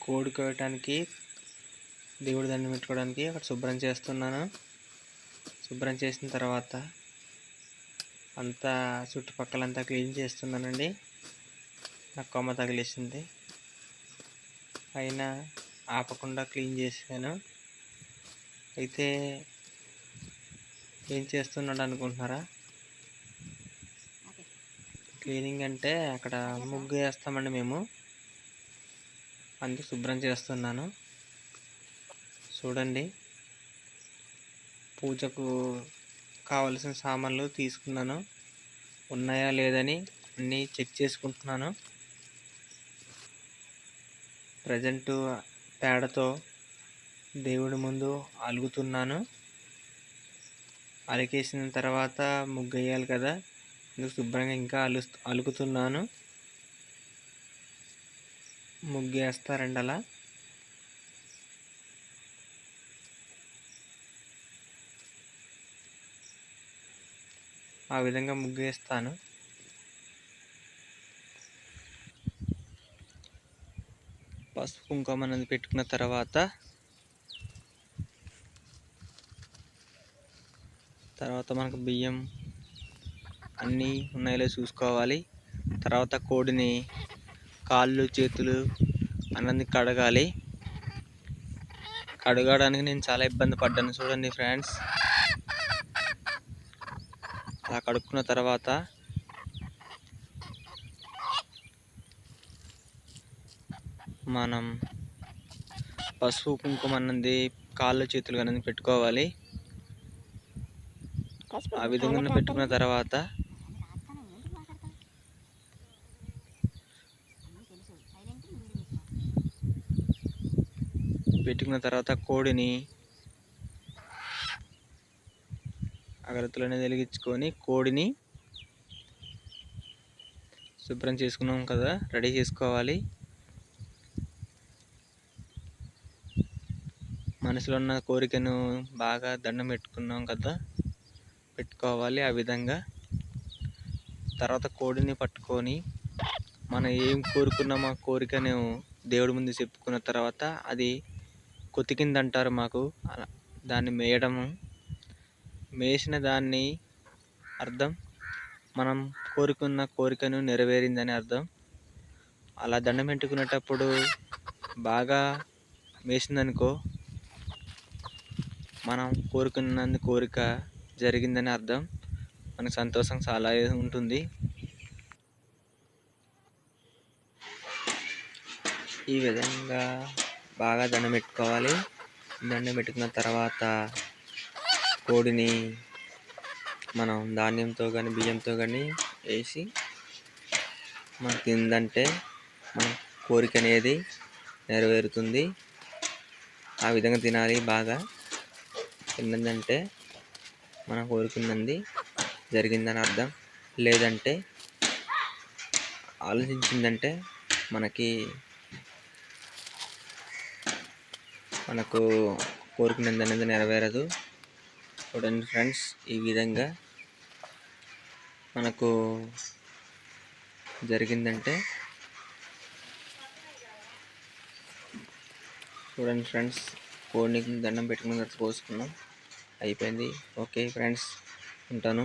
కోడి కోయటానికి దేవుడి దండం పెట్టుకోవడానికి అక్కడ శుభ్రం చేస్తున్నాను. శుభ్రం చేసిన తర్వాత అంతా చుట్టుపక్కలంతా క్లీన్ చేస్తున్నానండి. నాకు కొమ్మ తగిలేసింది. అయినా ఆపకుండా క్లీన్ చేశాను. అయితే ఏం చేస్తున్నాడు అనుకుంటున్నారా? క్లీనింగ్ అంటే అక్కడ ముగ్గు వేస్తామండి మేము. అందుకు శుభ్రం చేస్తున్నాను. చూడండి. పూజకు కావలసిన సామాన్లు తీసుకున్నాను. ఉన్నాయా లేదని అన్నీ చెక్ చేసుకుంటున్నాను. ప్రజెంట్ పేడతో దేవుడి ముందు అలుగుతున్నాను. అలికేసిన తర్వాత ముగ్గు వేయాలి కదా. అందుకు శుభ్రంగా ఇంకా అలు అలుకుతున్నాను ముగ్గేస్తారండి అలా ఆ విధంగా ముగ్గు వేస్తాను పసుపు కుంకుమ అనేది పెట్టుకున్న తర్వాత తర్వాత మనకు బియ్యం అన్నీ ఉన్నాయో చూసుకోవాలి. తర్వాత కోడిని కాళ్ళు చేతులు అన్నీ కడగాలి. కడగడానికి నేను చాలా ఇబ్బంది పడ్డాను చూడండి ఫ్రెండ్స్. అలా కడుక్కున్న తర్వాత మనం పసుపు కుంకుమ అన్నది కాళ్ళు చేతులు అనేది పెట్టుకోవాలి. ఆ విధంగా పెట్టుకున్న తర్వాత పెట్టుకున్న తర్వాత కోడిని అగరత్తులనే అనేది వెలిగించుకొని కోడిని శుభ్రం చేసుకున్నాం కదా రెడీ చేసుకోవాలి. మనసులో ఉన్న కోరికను బాగా దండం పెట్టుకున్నాం కదా పెట్టుకోవాలి ఆ విధంగా. తర్వాత కోడిని పట్టుకొని మనం ఏం కోరుకున్నామో ఆ కోరికను దేవుడి ముందు చెప్పుకున్న తర్వాత అది కొతికిందంటారు మాకు. అలా దాన్ని మేయడము మేసిన దాన్ని అర్థం మనం కోరుకున్న కోరికను నెరవేరిందని అర్థం. అలా దండం పెట్టుకునేటప్పుడు బాగా మేసిందనుకో మనం కోరుకున్నందు కోరిక జరిగిందని అర్థం. మనకు సంతోషం చాలా ఉంటుంది. ఈ విధంగా బాగా దండం పెట్టుకోవాలి. దండం పెట్టుకున్న తర్వాత కోడిని మనం ధాన్యంతో కానీ బియ్యంతో కానీ వేసి మనం తిందంటే మన కోరిక అనేది నెరవేరుతుంది. ఆ విధంగా తినాలి బాగా. తిన్నదంటే మనం కోరుకున్నది జరిగిందని అర్థం. లేదంటే ఆలోచించిందంటే మనకి మనకు కోరుకున్నది అనేది నెరవేరదు. చూడండి ఫ్రెండ్స్ ఈ విధంగా మనకు జరిగిందంటే చూడండి ఫ్రెండ్స్ కోడికి దండం పెట్టుకున్న తర్వాత పోసుకున్నాం. అయిపోయింది. ఓకే ఫ్రెండ్స్ ఉంటాను.